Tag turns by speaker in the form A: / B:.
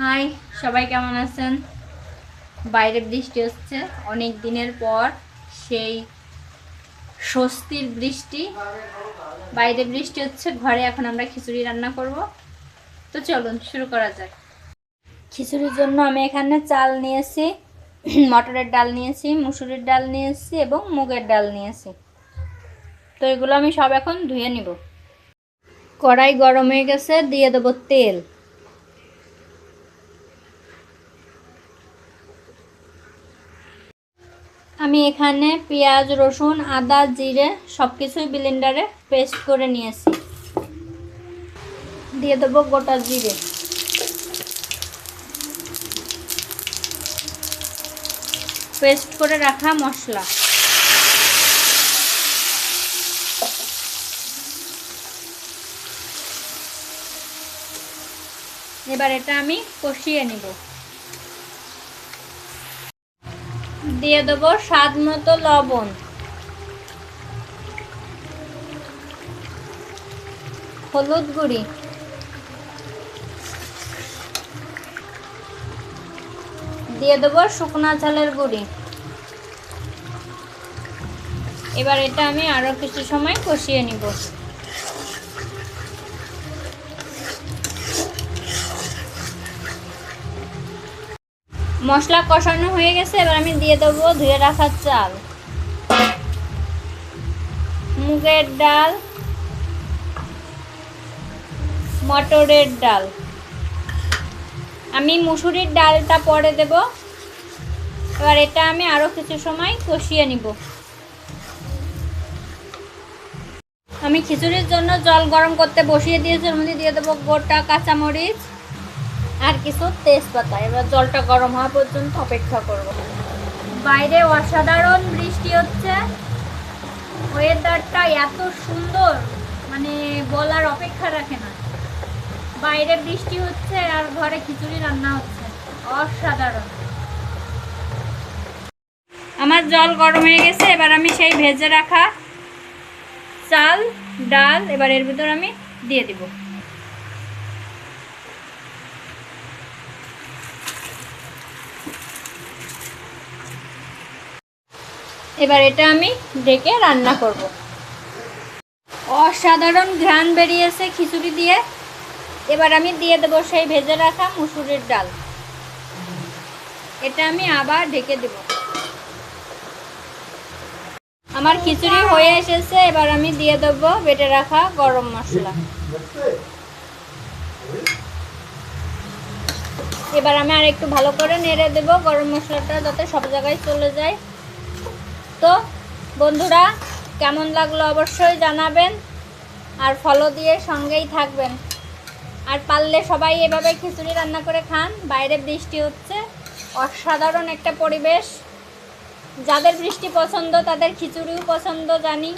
A: High, সবাই কেমন আছেন? বাইরে বৃষ্টি হচ্ছে। অনেক দিনের পর সেই স্বস্তির বৃষ্টি। বাইরে বৃষ্টি হচ্ছে, ঘরে এখন আমরা খিচুড়ি রান্না করব। তো চলুন, শুরু করা যাক। খিচুড়ির জন্য আমি এখানে চাল নিয়েছি, মটরের ডাল নিয়েছি, মুসুরির ডাল নিয়েছি এবং মুগের ডাল নিয়েছি। তো এগুলো আমি সব এখন ধুয়ে নিব। কড়াই গরম হয়ে গেছে, দিয়ে দেবো তেল। আমি এখানে পেঁয়াজ, রসুন, আদা, জিরে সব কিছুই ব্লেন্ডারে পেস্ট করে নিয়েছি। দিয়ে দেবো গোটা জিরে। পেস্ট করে রাখা মশলা। এবার এটা আমি কষিয়ে নিব। দিয়ে দেবো স্বাদ মতো লবণ। হলুদ গুঁড়ি। দিয়ে দেবো শুকনা চালের গুঁড়ি। এবার এটা আমি আরও কিছু সময় কষিয়ে নিব। মশলা কষানো হয়ে গেছে, এবার আমি দিয়ে দেবো ধুয়ে রাখার চাল। মুগের ডাল, মটরের ডাল। আমি মুসুরির ডালটা পরে দেব। এবার এটা আমি আরও কিছু সময় কষিয়ে নিব। আমি খিচুড়ির জন্য জল গরম করতে বসিয়ে দিয়েছি ওর মধ্যে দিয়ে দেবো গোটা কাঁচামরিচ। আর কিছু তেজপাতা এবার জলটা গরম হওয়া পর্যন্ত অপেক্ষা করব। বাইরে অসাধারণ বৃষ্টি হচ্ছে। ওয়েদারটা এত সুন্দর মানে বলার অপেক্ষা রাখে না। বাইরে বৃষ্টি হচ্ছে আর ঘরে খিচুড়ি রান্না হচ্ছে। অসাধারণ। আমার জল গরম হয়ে গেছে, এবার আমি সেই ভেজে রাখা চাল, ডাল, এবার এর ভিতর আমি দিয়ে দিব। এবার এটা আমি ডেকে রান্না করব। অসাধারণ ঘ্রাণ বেরিয়েছে খিচুড়ি দিয়ে। এবার আমি দিয়ে দেবো সেই ভেজে রাখা মুসুরির ডাল। এটা আমি আবার ঢেকে দেব। আমার খিচুড়ি হয়ে এসেছে, এবার আমি দিয়ে দেবো বেটে রাখা গরম মশলা। এবার আমি আর একটু ভালো করে নেড়ে দেবো গরম মশলাটা যাতে সব জায়গায় চলে যায়। তো বন্ধুরা, কেমন লাগল অবশ্যই জানাবেন আর ফলো দিয়ে সঙ্গেই থাকবেন। আর পারলে সবাই এভাবে খিচুড়ি রান্না করে খান। বাইরে বৃষ্টি হচ্ছে, অসাধারণ একটা পরিবেশ। যাদের বৃষ্টি পছন্দ, তাদের খিচুড়িও পছন্দ, জানি।